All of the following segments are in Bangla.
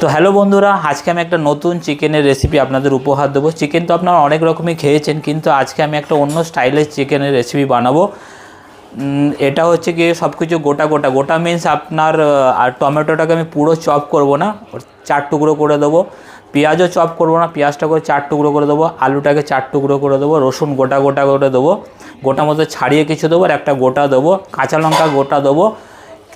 তো হ্যালো বন্ধুরা, আজকে আমি একটা নতুন চিকেনের রেসিপি আপনাদের উপহার দেবো। চিকেন তো আপনারা অনেক রকমই খেয়েছেন, কিন্তু আজকে আমি একটা অন্য স্টাইলের চিকেনের রেসিপি বানাবো। এটা হচ্ছে গিয়ে সব কিছু গোটা গোটা। গোটা মিন্স আপনার আর টমেটোটাকে আমি পুরো চপ করব না চার টুকরো করে দেবো। পেঁয়াজও চপ করব না পেঁয়াজটা করে চার টুকরো করে দেবো, আলুটাকে চার টুকরো করে দেবো, রসুন গোটা গোটা করে দেবো। গোটা মতো ছাড়িয়ে কিছু দেবো আর একটা গোটা দেবো, কাঁচা লঙ্কা গোটা দেবো।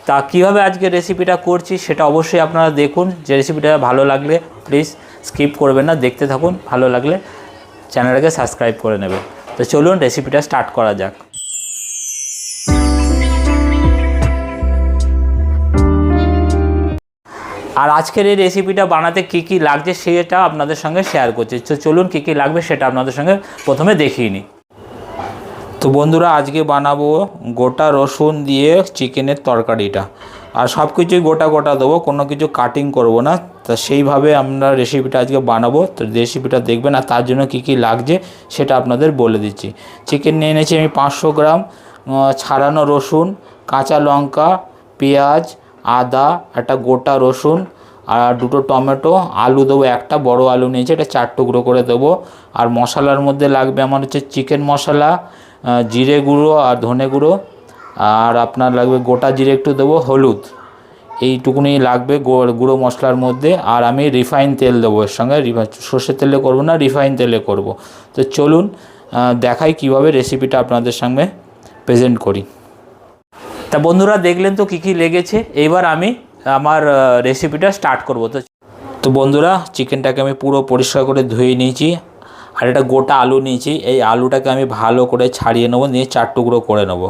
তা কীভাবে আজকে রেসিপিটা করছি সেটা অবশ্যই আপনারা দেখুন। যে রেসিপিটা ভালো লাগলে প্লিজ স্কিপ করবেন না, দেখতে থাকুন, ভালো লাগলে চ্যানেলটাকে সাবস্ক্রাইব করে নেবেন। তো চলুন রেসিপিটা স্টার্ট করা যাক। আর আজকের এই রেসিপিটা বানাতে কি কি লাগছে সেটা আপনাদের সঙ্গে শেয়ার করছি। তো চলুন কি কি লাগবে সেটা আপনাদের সঙ্গে প্রথমে দেখিয়ে নিই। তো বন্ধুরা, আজকে বানাবো গোটা রসুন দিয়ে চিকেনের তরকারিটা। আর সব কিছুই গোটা গোটা দেবো, কোনো কিছু কাটিং করব না। তা সেইভাবে আমরা রেসিপিটা আজকে বানাবো, তো রেসিপিটা দেখবেন আর তার জন্য কি কি লাগছে সেটা আপনাদের বলে দিচ্ছি। চিকেন নিয়ে এনেছি আমি পাঁচশো গ্রাম ছাড়ানো রসুন, কাঁচা লঙ্কা, পেঁয়াজ, আদা, একটা গোটা রসুন আর দুটো টমেটো, আলু দেবো, একটা বড় আলু নিয়েছি, এটা চার টুকরো করে দেবো। আর মশলার মধ্যে লাগবে আমার হচ্ছে চিকেন মশলা জিরে গুঁড়ো আর ধনে গুঁড়ো, আর আপনার লাগবে গোটা জিরে একটু দেবো, হলুদ। এইটুকুনি লাগবে গুঁড়ো মশলার মধ্যে, আর আমি রিফাইন তেল দেবো এর সঙ্গে। সর্ষের তেলে করব না, রিফাইন তেলে করব। তো চলুন দেখাই কীভাবে রেসিপিটা আপনাদের সঙ্গে প্রেজেন্ট করি। তা বন্ধুরা, দেখলেন তো কী কী লেগেছে? এবার আমি আমার রেসিপিটা স্টার্ট করব। তো তো বন্ধুরা চিকেনটাকে আমি পুরো পরিষ্কার করে ধুয়ে নিয়েছি। আর এটা গোটা আলু নিয়েছি। এই আলুটাকে আমি ভালো করে ছাড়িয়ে নেব নিয়ে চার টুকরো করে নেব।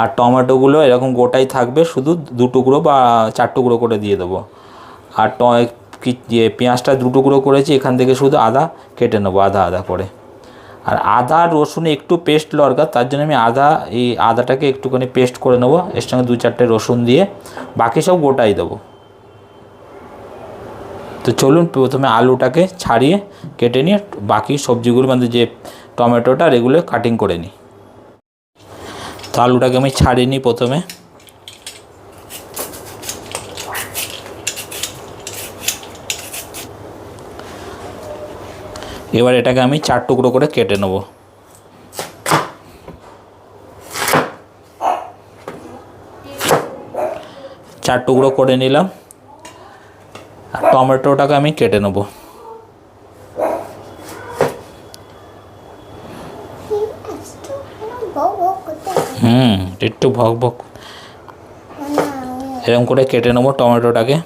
আর টমেটোগুলো এরকম গোটাই থাকবে শুধু দু টুকরো বা চার টুকরো করে দিয়ে দেবো। আর ট ইয়ে, পেঁয়াজটা দু টুকরো করেছি এখান থেকে শুধু আদা কেটে নেব আধা আধা করে। আর আদা রসুন একটু পেস্ট দরকার তার জন্য আমি আদা এই আদাটাকে একটুখানি পেস্ট করে নেব এর সঙ্গে দু চারটে রসুন দিয়ে বাকি সব গোটাই দেবো। তো চলুন প্রথমে আলুটাকে ছাড়িয়ে কেটে নিয়ে বাকি সবজিগুলো মানে যে টমেটোটা, এগুলো কাটিং করে নিই। তো আলুটাকে আমি ছাড়িয়ে নিই প্রথমে। এবার এটাকে আমি চার টুকরো করে কেটে নেব। চার টুকরো করে নিলাম। টমেটোটাকে আমি কেটে নেব। হুম, একটু ভক ভক। এরকম করে কেটে নেব টমেটোটাকে।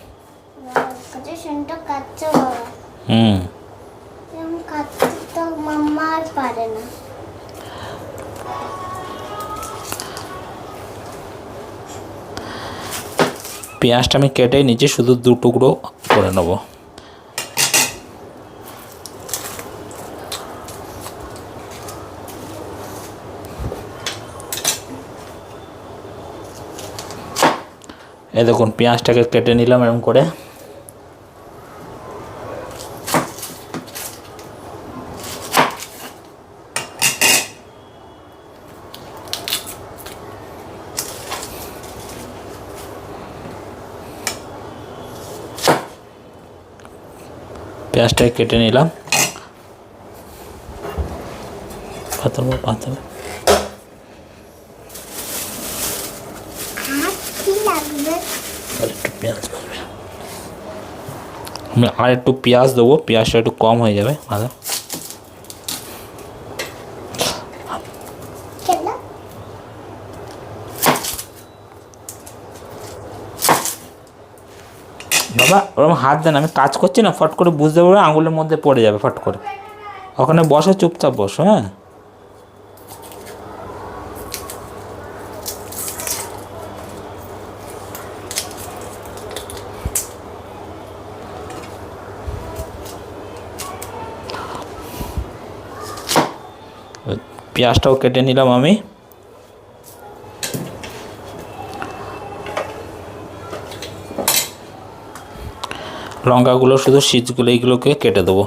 হুম। পেঁয়াজটা আমি কেটে নিচে শুধু দু টুকরো। করে নেব। এই দেখুন পেঁয়াজটাকে কেটে নিলাম এরকম করে। পেঁয়াজটাকে কেটে নিলাম। আর একটু পেঁয়াজ আর একটু পেঁয়াজ দেবো পেঁয়াজটা একটু কম হয়ে যাবে ভালো খেলা বাবা ওরকম হাত দেন, আমি কাজ করছি না, ফট করে বুঝতে পারবে, আঙুলের মধ্যে পড়ে যাবে, ফট করে। ওখানে বসো, চুপচাপ বসো হ্যাঁ? পেঁয়াজটাও কেটে নিলাম আমি। লঙ্কাগুলো, শুধু শীতগুলো, এইগুলোকে কেটে দেবো।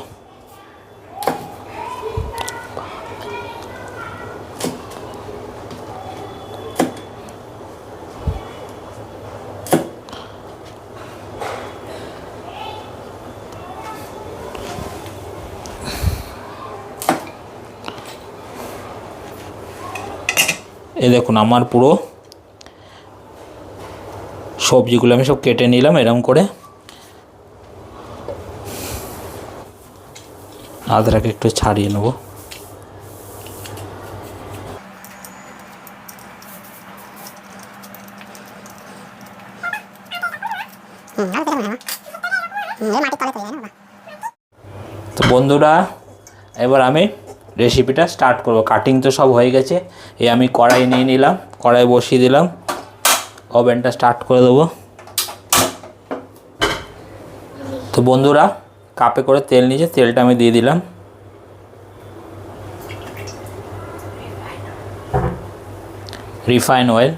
এ দেখুন, আমার পুরো সবজিগুলো আমি সব কেটে নিলাম, এরম করে। আদাটাকে একটু ছাড়িয়ে নেব। তো বন্ধুরা, এবার আমি রেসিপিটা স্টার্ট করব। কাটিং তো সব হয়ে গেছে। এই আমি কড়াই নিয়ে নিলাম, কড়াই বসিয়ে দিলাম। ওভেনটা স্টার্ট করে দেবো। তো বন্ধুরা কাপে করে তেল নিয়েছে তেলটা আমি দিয়ে দিলাম। Refine oil.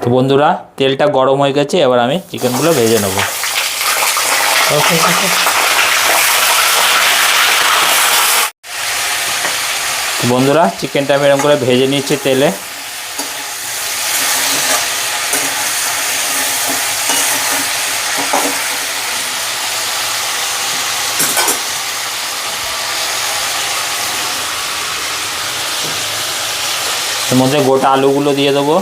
তো বন্ধুরা তেলটা গরম হয়ে গেছে এবার আমি চিকেনগুলো ভেজে নেব। বন্ধুরা চিকেনটা আমি এরকম করে ভেজে নিচ্ছি তেলে। এর মধ্যে গোটা আলুগুলো দিয়ে দেবো।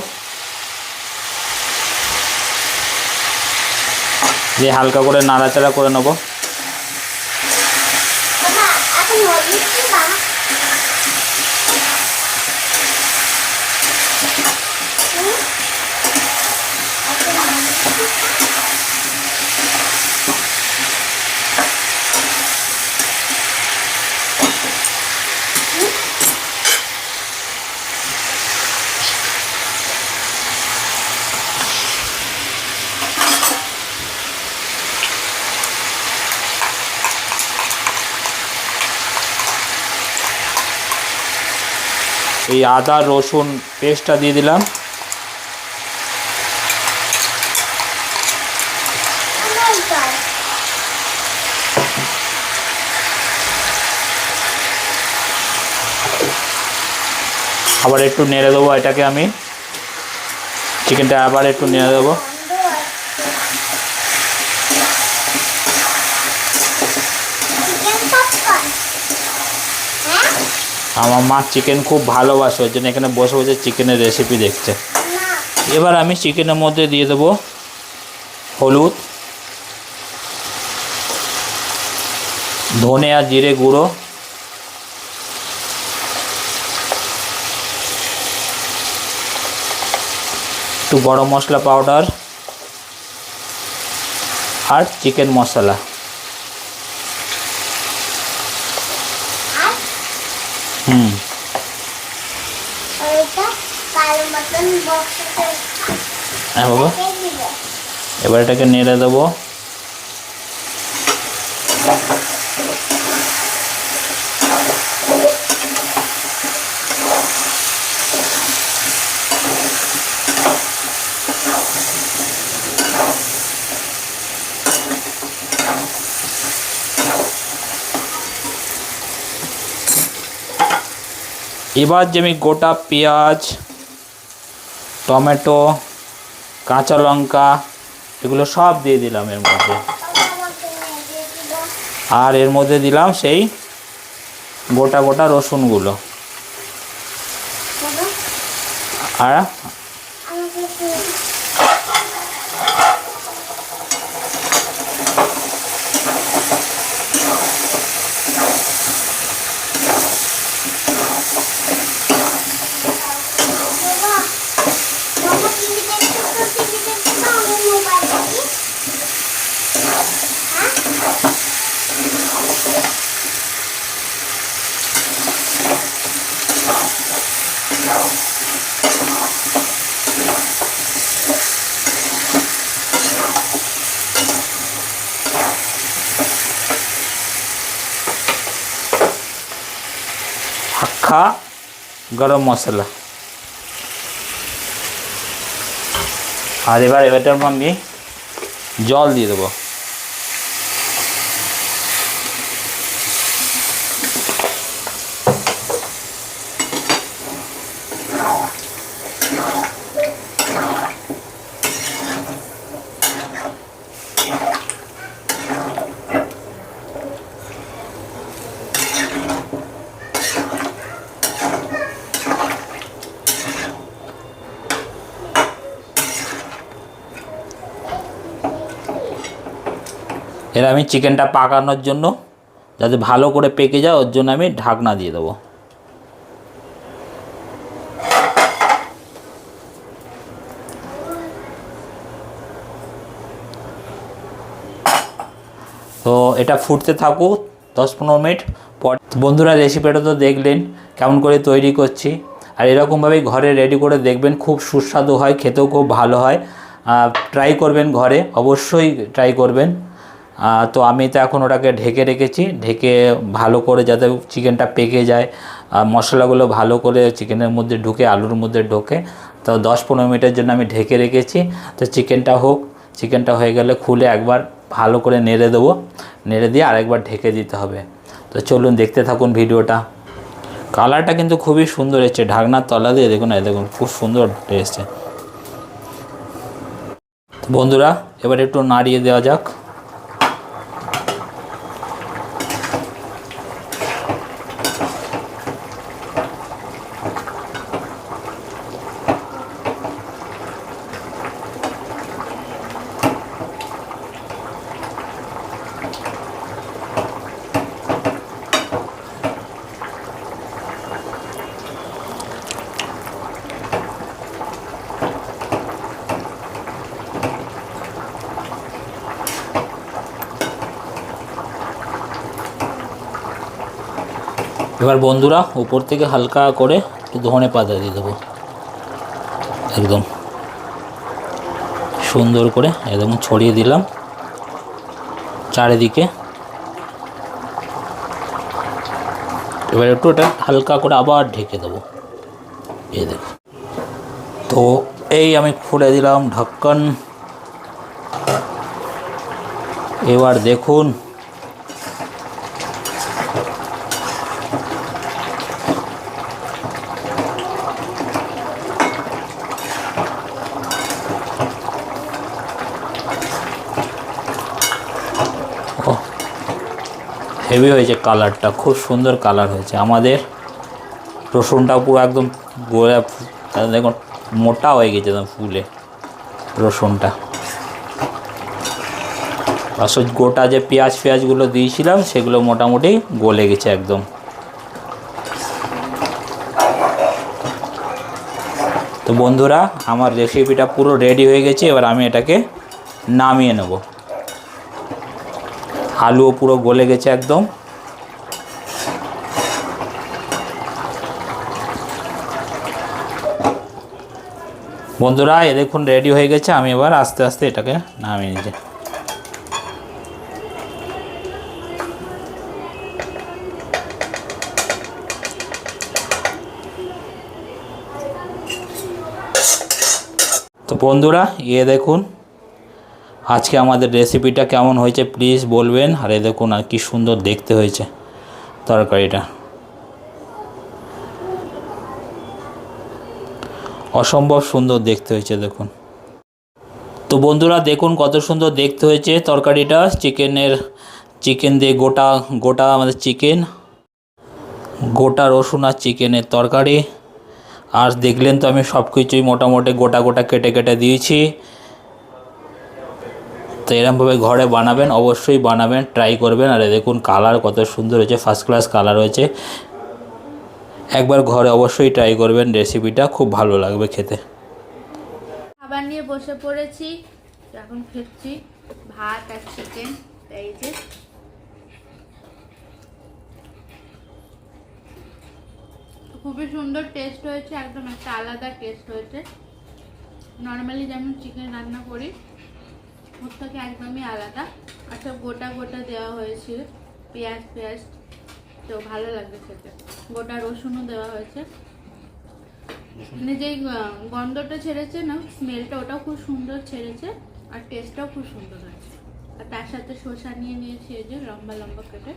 দিয়ে হালকা করে নাড়াচাড়া করে নেব। এই আদা, রসুন পেস্টটা দিয়ে দিলাম। আবার একটু নেড়ে দেবো, এটাকে আমি। চিকেনটা আবার একটু নেড়ে দেবো গন্ধ আসছে। চিকেন পপকর্ন হ্যাঁ আমার মা চিকেন খুব ভালোবাসে, ওই জন্য এখানে বসে বসে চিকেনের রেসিপি দেখছে। এবার আমি চিকেনের মধ্যে দিয়ে দেবো হলুদ, ধনে আর জিরে গুঁড়ো, একটু গরম মশলা পাউডার আর চিকেন মশলা আর হুম। হ্যাঁ বাবা। এবার এটাকে নেড়ে দেবো। এবার যে আমি গোটা পেঁয়াজ টমেটো কাঁচা লঙ্কা এগুলো সব দিয়ে দিলাম এর মধ্যে। আর এর মধ্যে দিলাম সেই গোটা গোটা রসুনগুলো। আর খা গরম মশলা। আর এবার এটার আমি জল দিয়ে দেবো। এর আমি চিকেনটা পাকানোর জন্য যাতে ভালো করে পেকে যায়, ওর জন্য আমি ঢাকনা দিয়ে দেবো। তো এটা ফুটতে থাকুক, দশ পনেরো মিনিট পর। বন্ধুরা রেসিপিটা তো দেখলেন, কেমন করে তৈরি করছি। আর এরকমভাবেই ঘরে রেডি করে দেখবেন, খুব সুস্বাদু হয়, খেতেও খুব ভালো হয়। ট্রাই করবেন ঘরে, অবশ্যই ট্রাই করবেন। তো আমি তো এখন ওটাকে ঢেকে রেখেছি। ঢেকে ভালো করে যাতে চিকেনটা পেকে যায় মশলাগুলো ভালো করে চিকেনের মধ্যে ঢুকে, আলুর মধ্যে ঢোকে। তো দশ পনেরো মিনিটের জন্য আমি ঢেকে রেখেছি। তো চিকেনটা হোক, চিকেনটা হয়ে গেলে খুলে একবার ভালো করে নেড়ে দেবো। নেড়ে দিয়ে আরেকবার ঢেকে দিতে হবে। তো চলুন দেখতে থাকুন ভিডিওটা। কালারটা কিন্তু খুবই সুন্দর এসছে, ঢাকনার তলা দিয়ে দেখুন দেখুন, খুব সুন্দর এসছে। বন্ধুরা, এবার একটু নাড়িয়ে দেওয়া যাক। এবার বন্ধুরা, উপর থেকে হালকা করে একটু ধনে পাতা দিয়ে দেবো। একদম সুন্দর করে একদম ছড়িয়ে দিলাম। চারিদিকে এবার একটু এটা হালকা করে আবার ঢেকে দেবো। তো এই আমি খুলে দিলাম ঢক্কন এবার দেখুন হেভি হয়েছে কালারটা, খুব সুন্দর কালার হয়েছে। আমাদের রসুনটা পুরো একদম গোড়া দেখুন, মোটা হয়ে গেছে একদম ফুলে রসুনটা। আসলে গোটা যে পেঁয়াজ ফেঁয়াজগুলো দিয়েছিলাম, সেগুলো মোটামুটি গলে গেছে একদম। তো বন্ধুরা, আমার রেসিপিটা পুরো রেডি হয়ে গেছে, এবার আমি এটাকে নামিয়ে নেব। আলুও পুরো গলে গেছে একদম। বন্ধুরা, এ দেখুন রেডি হয়ে গেছে। আমি এবার আস্তে আস্তে এটাকে নামিয়ে নিচ্ছি। তো বন্ধুরা, এ দেখুন আজকে আমাদের রেসিপিটা কেমন হয়েছে প্লিজ বলবেন। আর দেখুন, আর কি সুন্দর দেখতে হয়েছে তরকারিটা। অসম্ভব সুন্দর দেখতে হয়েছে, দেখুন। তো বন্ধুরা, দেখুন কত সুন্দর দেখতে হয়েছে তরকারিটা। চিকেনের, চিকেন দিয়ে গোটা গোটা আমাদের চিকেন, গোটা রসুন আর চিকেনের তরকারি। আর দেখলেন তো আমি সব কিছুই মোটামুটি গোটা গোটা কেটে কেটে দিয়েছি। তো এরমভাবে ঘরে বানাবেন, অবশ্যই বানাবেন ট্রাই করবেন। আর দেখুন কালার কত সুন্দর হয়েছে ফার্স্ট ক্লাস কালার হয়েছে। একবার ঘরে অবশ্যই ট্রাই করবেন রেসিপিটা খুব ভালো লাগবে খেতে। খাবার নিয়ে বসে পড়েছি, এখন খেচ্ছি ভাত আর চিকেন এই যে। খুবই সুন্দর টেস্ট হয়েছে, একদম একটা আলাদা টেস্ট হয়েছে। নর্মালি যেমন চিকেন রান্না করি ওর থেকে একদমই আলাদা। আচ্ছা গোটা গোটা দেওয়া হয়েছে। পেঁয়াজ পেঁয়াজ। তো ভালো লাগবে খেতে। গোটা রসুনও দেওয়া হয়েছে। মানে যেই গন্ধটা ছেড়েছে না স্মেলটা ওটাও খুব সুন্দর ছেড়েছে আর টেস্টটাও খুব সুন্দর হয়েছে। আর তার সাথে শসা নিয়ে নিয়েছি এই যে লম্বা লম্বা কেটে।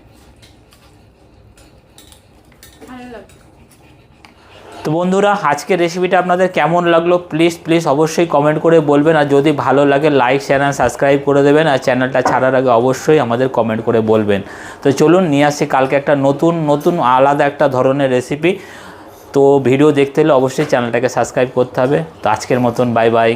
ভালো লাগছে তো বন্ধুরা, আজকের রেসিপিটা আপনাদের কেমন লাগল? প্লিজ প্লিজ অবশ্যই কমেন্ট করে বলবেন। আর যদি ভালো লাগে লাইক চ্যানেল সাবস্ক্রাইব করে দেবেন। আর চ্যানেলটা ছাড়ার আগে অবশ্যই আমাদের কমেন্ট করে বলবেন। তো চলুন, নিয়ে আসি কালকে একটা নতুন নতুন আলাদা একটা ধরনের রেসিপি তো ভিডিও দেখতে হলে অবশ্যই চ্যানেলটাকে সাবস্ক্রাইব করতে হবে। তো আজকের মতন বাই বাই